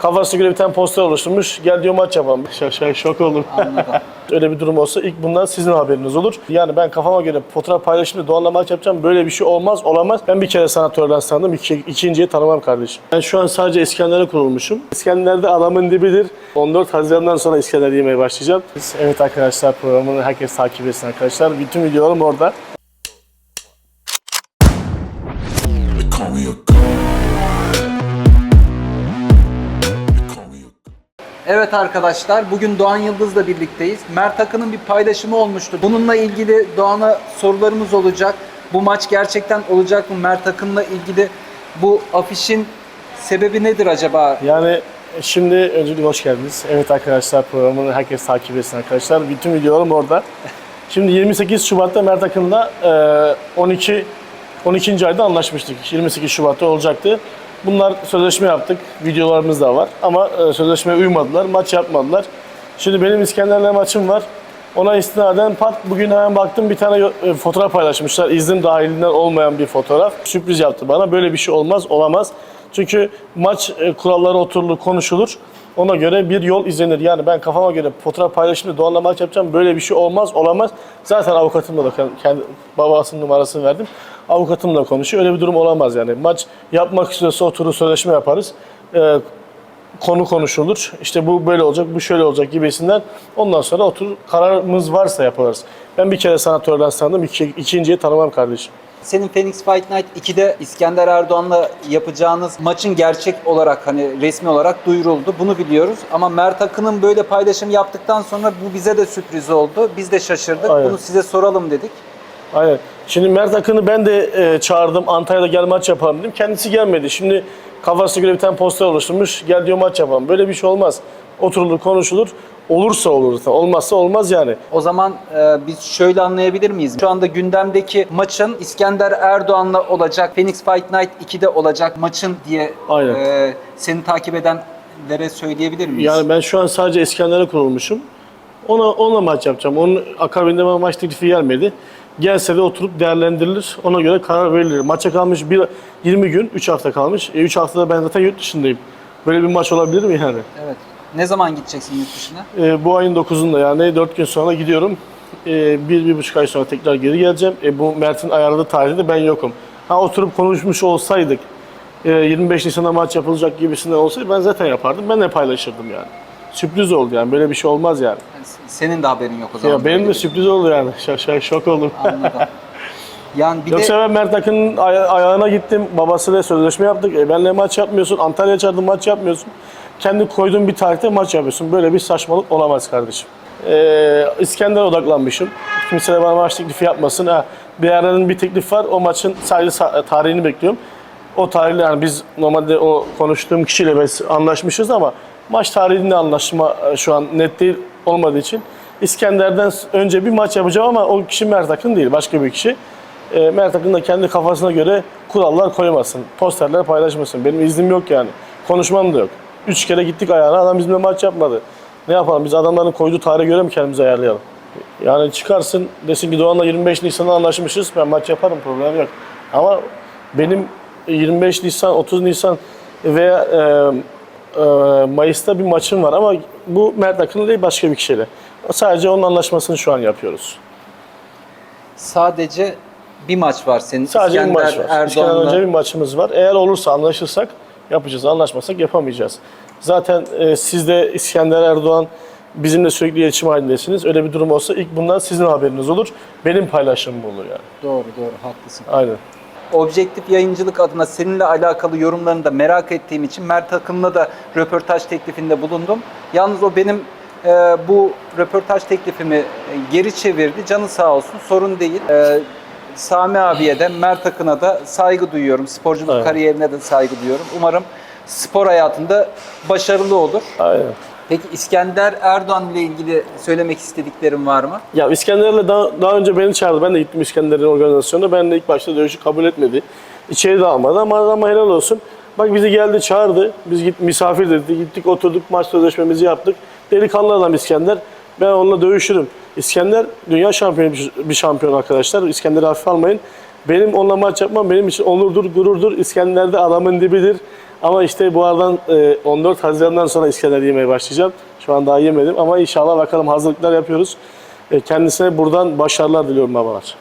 Kafasına göre bir tane poster oluşturmuş. Gel diyor maç yapalım. Şok, şok, şok oldum. Anladım. Öyle bir durum olsa ilk bundan sizin haberiniz olur. Yani ben kafama göre fotoğraf paylaşımda Doğan'la maç yapacağım. Böyle bir şey olmaz, olamaz. Ben bir kere sanatörden sandım. İki, ikinciyi tanımam kardeşim. Ben şu an sadece İskender'e kurulmuşum. İskender'de adamın dibidir. 14 Haziran'dan sonra İskender yemeye başlayacağım. Evet arkadaşlar programını herkes takip etsin arkadaşlar. Bütün videolarım orada. Evet arkadaşlar bugün Doğan Yıldız'la birlikteyiz. Mert Akın'ın bir paylaşımı olmuştu. Bununla ilgili Doğan'a sorularımız olacak. Bu maç gerçekten olacak mı? Mert Akın'la ilgili bu afişin sebebi nedir acaba? Yani şimdi öncelikle hoş geldiniz. Evet arkadaşlar programını herkes takip etsin arkadaşlar. Bütün videolarım orada. Şimdi 28 Şubat'ta Mert Akın'la e, 12 12. ayda anlaşmıştık. 28 Şubat'ta olacaktı. Bunlar sözleşme yaptık. Videolarımız da var. Ama e, sözleşmeye uymadılar. Maç yapmadılar. Şimdi benim İskender'le maçım var. Ona istinaden pat bugün hemen baktım bir tane e, fotoğraf paylaşmışlar. İznim dahilinden olmayan bir fotoğraf. Sürpriz yaptı bana. Böyle bir şey olmaz, olamaz. Çünkü maç e, kuralları oturulur, konuşulur. Ona göre bir yol izlenir. Yani ben kafama göre fotoğraf paylaşımda Doğan'la maç yapacağım. Böyle bir şey olmaz, olamaz. Zaten avukatımla da kendi babasının numarasını verdim. Avukatımla konuşuyor. Öyle bir durum olamaz yani. Maç yapmak istiyorsa oturur sözleşme yaparız. Ee, konu konuşulur. İşte bu böyle olacak, bu şöyle olacak gibisinden. Ondan sonra oturur kararımız varsa yaparız. Ben bir kere sanatörden sandım, iki, ikinciyi tanımam kardeşim. Senin Phoenix Fight Night 2'de İskender Erdoğan'la yapacağınız maçın gerçek olarak hani resmi olarak duyuruldu. Bunu biliyoruz. Ama Mert Akın'ın böyle paylaşım yaptıktan sonra bu bize de sürpriz oldu. Biz de şaşırdık. Aynen. Bunu size soralım dedik. Aynen. Şimdi Mert Akın'ı ben de e, çağırdım. Antalya'da gel maç yapalım dedim. Kendisi gelmedi. Şimdi kafasına göre bir tane poster oluşturmuş. Gel diyor maç yapalım. Böyle bir şey olmaz. Oturulur, konuşulur. Olursa olur. Olmazsa olmaz yani. O zaman e, biz şöyle anlayabilir miyiz? Şu anda gündemdeki maçın İskender Erdoğan'la olacak, Phoenix Fight Night 2'de olacak maçın diye Aynen. e, seni takip edenlere söyleyebilir miyiz? Yani ben şu an sadece İskender'e kurulmuşum. Ona onunla maç yapacağım. Onun akabinde bana maç teklifi gelmedi. Gelse de oturup değerlendirilir. Ona göre karar verilir. Maça kalmış bir 20 gün, 3 hafta kalmış. E, 3 haftada ben zaten yurt dışındayım. Böyle bir maç olabilir mi yani? Evet. Ne zaman gideceksin yurt dışına? E, bu ayın 9'unda yani 4 gün sonra gidiyorum. E, bir, bir buçuk ay sonra tekrar geri geleceğim. E, bu Mert'in ayarladığı tarihte de ben yokum. Ha oturup konuşmuş olsaydık, e, 25 Nisan'da maç yapılacak gibisinden olsaydı ben zaten yapardım. Ben de paylaşırdım yani. Sürpriz oldu yani. Böyle bir şey olmaz yani. Yani senin de haberin yok o zaman. Ya benim de sürpriz oldu yani. Şok, şok, şok oldum. Anladım. Yani bir Yoksa de ben Mert Akın'ın aya- ayağına gittim. Babasıyla sözleşme yaptık. E benle maç yapmıyorsun. Antalya'ya çağırdım maç yapmıyorsun. Kendi koyduğun bir tarihte maç yapıyorsun. Böyle bir saçmalık olamaz kardeşim. Ee, İskender odaklanmışım. Kimse de bana maç teklifi yapmasın. Ha, bir yerden bir teklif var. O maçın sadece sa- tarihini bekliyorum. O tarihle yani biz normalde o konuştuğum kişiyle biz anlaşmışız ama maç tarihinde anlaşma e, şu an net değil olmadığı için İskender'den önce bir maç yapacağım ama o kişi Mert Akın değil, başka bir kişi. E, Mert Akın da kendi kafasına göre kurallar koymasın, posterler paylaşmasın. Benim iznim yok yani. Konuşmam da yok. Üç kere gittik ayağına, adam bizimle maç yapmadı. Ne yapalım, biz adamların koyduğu tarihe göre mi kendimizi ayarlayalım? Yani çıkarsın, desin ki Doğan'la 25 Nisan'da anlaşmışız, ben maç yaparım, problem yok. Ama benim 25 Nisan, 30 Nisan veya e, Mayıs'ta bir maçım var ama bu Mert Akın'la değil başka bir kişiyle. Sadece onun anlaşmasını şu an yapıyoruz. sadece bir maç var senin. Sadece bir İskender maç var. Erdoğan'la. önce bir maçımız var. Eğer olursa anlaşırsak yapacağız. Anlaşmasak yapamayacağız. Zaten e, siz de İskender Erdoğan bizimle sürekli iletişim halindesiniz. Öyle bir durum olsa ilk bundan sizin haberiniz olur. Benim paylaşımım olur yani. Doğru doğru haklısın. Aynen. Objektif yayıncılık adına seninle alakalı yorumlarını da merak ettiğim için Mert Akın'la da röportaj teklifinde bulundum. Yalnız o benim e, bu röportaj teklifimi geri çevirdi. Canı sağ olsun sorun değil. E, Sami abiye de Mert Akın'a da saygı duyuyorum. Sporculuk Evet. kariyerine de saygı duyuyorum. Umarım spor hayatında başarılı olur. Aynen. Peki İskender Erdoğan ile ilgili söylemek istediklerim var mı? Ya İskender'le daha, daha önce beni çağırdı. Ben de gittim İskender'in organizasyonuna. Ben de ilk başta dövüşü kabul etmedi. İçeri de almadı ama adama helal olsun. Bak bizi geldi çağırdı. Biz git misafir dedi. Gittik oturduk maç sözleşmemizi yaptık. Delikanlı adam İskender. Ben onunla dövüşürüm. İskender dünya şampiyonu bir- şampiyon arkadaşlar. İskender'i hafife almayın. Benim onunla maç yapmam benim için onurdur, gururdur. İskender de adamın dibidir. Ama işte bu aradan e, 14 Haziran'dan sonra İskender yemeye başlayacağım. Şu an daha yemedim ama inşallah bakalım hazırlıklar yapıyoruz. E, Kendisine buradan başarılar diliyorum babalar.